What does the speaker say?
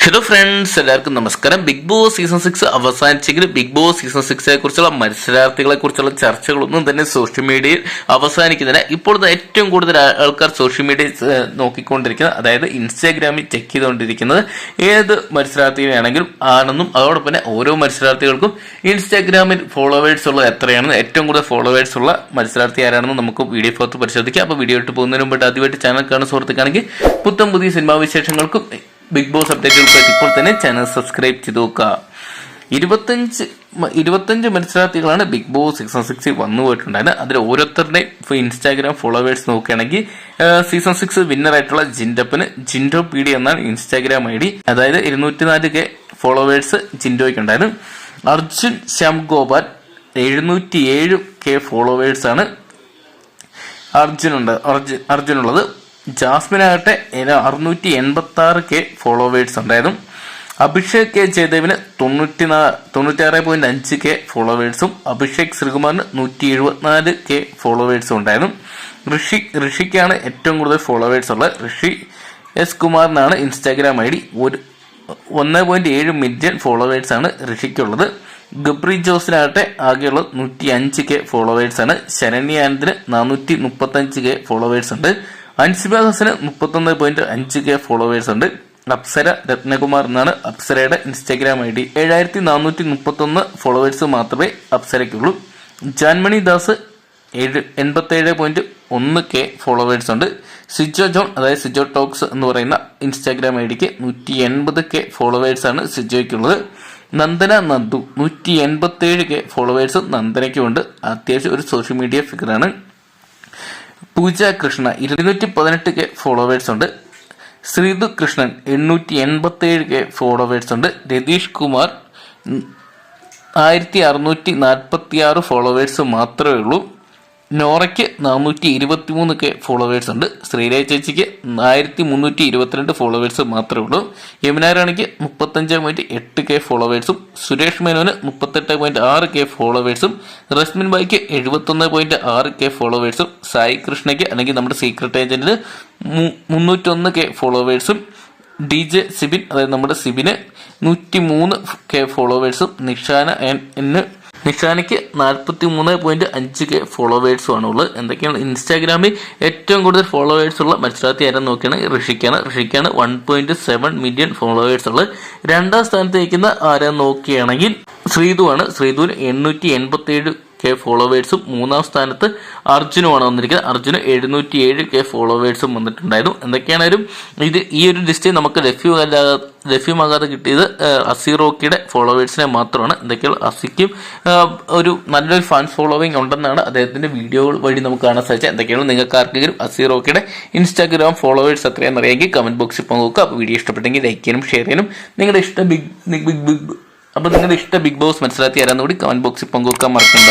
Hello friends എല്ലാവർക്കും നമസ്കാരം. Big boss season six അവസാനിച്ചെങ്കിൽ ബിഗ് ബോസ് സീസൺ സിക്സിനെ കുറിച്ചുള്ള മത്സരാർത്ഥികളെ കുറിച്ചുള്ള ചർച്ചകളൊന്നും തന്നെ സോഷ്യൽ മീഡിയയിൽ അവസാനിക്കുന്നില്ല. ഇപ്പോൾ ഏറ്റവും കൂടുതൽ ആൾക്കാർ സോഷ്യൽ ഏഹ്, നോക്കിക്കൊണ്ടിരിക്കുന്നത് അതായത് ഇൻസ്റ്റാഗ്രാമിൽ ചെക്ക് ചെയ്തുകൊണ്ടിരിക്കുന്നത് ഏത് മത്സരാർത്ഥികളാണെങ്കിലും ആണെന്നും അതോടൊപ്പം തന്നെ ഓരോ മത്സരാർത്ഥികൾക്കും ഇൻസ്റ്റാഗ്രാമിൽ ഫോളോവേഴ്സ് ഉള്ളത് എത്രയാണെന്ന് ഏറ്റവും കൂടുതൽ ഫോളോവേഴ്സ് ഉള്ള മത്സരാർത്ഥി ആരാണെന്ന് നമുക്ക് വീഡിയോ ഭാഗത്ത് പരിശോധിക്കാം. അപ്പോൾ വീഡിയോ ഇട്ട് പോകുന്നതിന് മുമ്പ് ആദ്യമായിട്ട് ചാനൽ കാണുന്ന സുഹൃത്തുക്കാണെങ്കിൽ പുത്തം പുതിയ സിനിമാ വിശേഷങ്ങൾക്കും ബിഗ് ബോസ് അപ്ഡേറ്റുകൾക്കായിട്ട് ഇപ്പോൾ തന്നെ ചാനൽ സബ്സ്ക്രൈബ് ചെയ്ത് നോക്കുക. ഇരുപത്തഞ്ച് ഇരുപത്തഞ്ച് മത്സരാർത്ഥികളാണ് ബിഗ് ബോസ് സീസൺ സിക്സിൽ വന്നു പോയിട്ടുണ്ടായത് അതിൽ ഓരോരുത്തരുടെ ഇൻസ്റ്റാഗ്രാം ഫോളോവേഴ്സ് നോക്കുകയാണെങ്കിൽ സീസൺ സിക്സ് വിന്നർ ആയിട്ടുള്ള ജിൻഡപ്പിന് ജിൻഡോ പി ഡി എന്നാണ് ഇൻസ്റ്റാഗ്രാം ഐ ഡി. അതായത് ഇരുന്നൂറ്റിനാല് കെ ഫോളോവേഴ്സ് ജിൻഡോയ്ക്ക് ഉണ്ടായിരുന്നു. അർജുൻ ശ്യാം ഗോപാൽ എഴുന്നൂറ്റി ഏഴ് കെ ഫോളോവേഴ്സാണ് അർജുനുണ്ട് അർജുൻ അർജുനുള്ളത്. ജാസ്മിൻ ആകട്ടെ അറുന്നൂറ്റി എൺപത്തി ആറ് കെ ഫോളോവേഴ്സ് ഉണ്ടായിരുന്നു. അഭിഷേക് കെ ജയദേവിന് തൊണ്ണൂറ്റി തൊണ്ണൂറ്റാറ് പോയിന്റ് അഞ്ച് കെ ഫോളോവേഴ്സും അഭിഷേക് ശ്രീകുമാറിന് നൂറ്റി എഴുപത്തിനാല് കെ ഫോളോവേഴ്സും ഉണ്ടായിരുന്നു. ഋഷി ഋഷിക്കാണ് ഏറ്റവും കൂടുതൽ ഫോളോവേഴ്സ് ഉള്ളത്. ഋഷി എസ് കുമാറിനാണ് ഇൻസ്റ്റാഗ്രാം ഐ ഡി ഒരു ഒന്ന് പോയിന്റ് ഏഴ് മില്യൺ ഫോളോവേഴ്സ് ആണ് ഋഷിക്കുള്ളത്. ഗബ്രി ജോസിനാകട്ടെ ആകെയുള്ള നൂറ്റി അഞ്ച് കെ ഫോളോവേഴ്സ് ആണ്. ശരണ്യാനന്ദിന് നാനൂറ്റി മുപ്പത്തി അഞ്ച് കെ ഫോളോവേഴ്സ് ഉണ്ട്. അൻസിബ ഹസന് മുപ്പത്തൊന്ന് പോയിന്റ് അഞ്ച് കെ ഫോളോവേഴ്സ് ഉണ്ട്. അപ്സര രത്നകുമാർ എന്നാണ് അപ്സരയുടെ ഇൻസ്റ്റാഗ്രാം ഐ ഡി ഏഴായിരത്തി നാനൂറ്റി മുപ്പത്തി ഒന്ന് ഫോളോവേഴ്സ് മാത്രമേ അപ്സരയ്ക്കുള്ളൂ. ജാൻമണി ദാസ് ഏഴ് എൺപത്തേഴ് പോയിന്റ് ഒന്ന് കെ ഫോളോവേഴ്സ് ഉണ്ട്. സിജോ ജോൺ അതായത് സിജോ ടോക്സ് എന്ന് പറയുന്ന ഇൻസ്റ്റാഗ്രാം ഐ ഡിക്ക് നൂറ്റി എൺപത് കെ ഫോളോവേഴ്സ് ആണ് സിജോയ്ക്കുള്ളത്. നന്ദന നന്ദു നൂറ്റി എൺപത്തേഴ് കെ ഫോളോവേഴ്സ് നന്ദനയ്ക്കുമുണ്ട്. അത്യാവശ്യം ഒരു സോഷ്യൽ മീഡിയ ഫിഗറാണ് പൂജ കൃഷ്ണ ഇരുന്നൂറ്റി പതിനെട്ട് കെ ഫോളോവേഴ്സ് ഉണ്ട് ശ്രീതു കൃഷ്ണൻ എണ്ണൂറ്റി എൺപത്തേഴ് കെ ഫോളോവേഴ്സ് ഉണ്ട് രതീഷ് കുമാർ ആയിരത്തി അറുന്നൂറ്റി നാൽപ്പത്തി ആറ് ഫോളോവേഴ്സ് മാത്രമേ ഉള്ളൂ. നോറയ്ക്ക് നാനൂറ്റി ഇരുപത്തി മൂന്ന് കെ ഫോളോവേഴ്സ് ഉണ്ട്. ശ്രീരേഖ ചേച്ചിക്ക് ആയിരത്തി മുന്നൂറ്റി ഇരുപത്തിരണ്ട് ഫോളോവേഴ്സ് മാത്രമേ ഉള്ളൂ. യമുന റാണിക്ക് മുപ്പത്തഞ്ച് പോയിന്റ് എട്ട് കെ ഫോളോവേഴ്സും സുരേഷ് മേനോന് മുപ്പത്തെട്ട് പോയിന്റ് ആറ് കെ ഫോളോവേഴ്സും റസ്മിൻ ബായിക്ക് എഴുപത്തൊന്ന് പോയിന്റ് ആറ് കെ ഫോളോവേഴ്സും സായി കൃഷ്ണയ്ക്ക് അല്ലെങ്കിൽ നമ്മുടെ സീക്രട്ട് ഏജന്റിന് മുന്നൂറ്റൊന്ന് കെ ഫോളോവേഴ്സും ഡി ജെ സിബിൻ അതായത് നമ്മുടെ സിബിന് നൂറ്റി മൂന്ന് കെ ഫോളോവേഴ്സും നിഷാന എൻ- നിഷാനയ്ക്ക് നാൽപ്പത്തി മൂന്ന് പോയിന്റ് അഞ്ച് കെ ഫോളോവേഴ്സും ആണ് ഉള്ളത് എന്തൊക്കെയാണ്? ഇൻസ്റ്റാഗ്രാമിൽ ഏറ്റവും കൂടുതൽ ഫോളോവേഴ്സ് ഉള്ള മത്സരാർത്ഥി ആരെന്ന് നോക്കിയാണ്? ഋഷിക്കാണ്. ഋഷിക്കാണ് one point seven million followers ഉള്ളത് രണ്ടാം സ്ഥാനത്ത് നിൽക്കുന്ന ആരെന്ന് നോക്കുകയാണെങ്കിൽ ശ്രീതു ആണ് ശ്രീതുവിന് എണ്ണൂറ്റി എൺപത്തി ഏഴ് കെ ഫോളോവേഴ്സും മൂന്നാം സ്ഥാനത്ത് അർജുനുമാണ് വന്നിരിക്കുന്നത്. അർജുന് എഴുന്നൂറ്റി ഏഴ് കെ ഫോളോവേഴ്സും വന്നിട്ടുണ്ടായിരുന്നു. എന്തൊക്കെയാണേലും ഇത് ഈ ഒരു ലിസ്റ്റ് നമുക്ക് ലഭ്യമല്ലാതെ ലഭ്യമാകാതെ കിട്ടിയത് അസിറോക്കിയുടെ ഫോളോവേഴ്സിനെ മാത്രമാണ്. എന്തൊക്കെയാണ് അസിക്കും ഒരു നല്ലൊരു ഫാൻ ഫോളോവിങ് ഉണ്ടെന്നാണ് അദ്ദേഹത്തിന്റെ വീഡിയോകൾ വഴി നമുക്ക് കാണാൻ സാധിച്ചത്. എന്തൊക്കെയാണ് നിങ്ങൾക്ക് ആർക്കെങ്കിലും അസിറോക്കിയുടെ ഇൻസ്റ്റാഗ്രാം ഫോളോവേഴ്സ് എത്രയാണെന്ന് അറിയാമെങ്കിൽ കമന്റ് ബോക്സിൽ പങ്കുവെക്കുക. അപ്പോൾ വീഡിയോ ഇഷ്ടപ്പെട്ടെങ്കിൽ ലൈക്ക് ചെയ്യാനും ഷെയർ ചെയ്യാനും. നിങ്ങളുടെ ഇഷ്ട ബിഗ് ബിഗ് ബിഗ് അപ്പോൾ നിങ്ങളുടെ ഇഷ്ട ബിഗ് ബോസ് മനസ്സിലാക്കി ആരാന്നുകൂടി കമന്റ് ബോക്സിൽ പങ്കുവെക്കാൻ മറക്കണ്ട.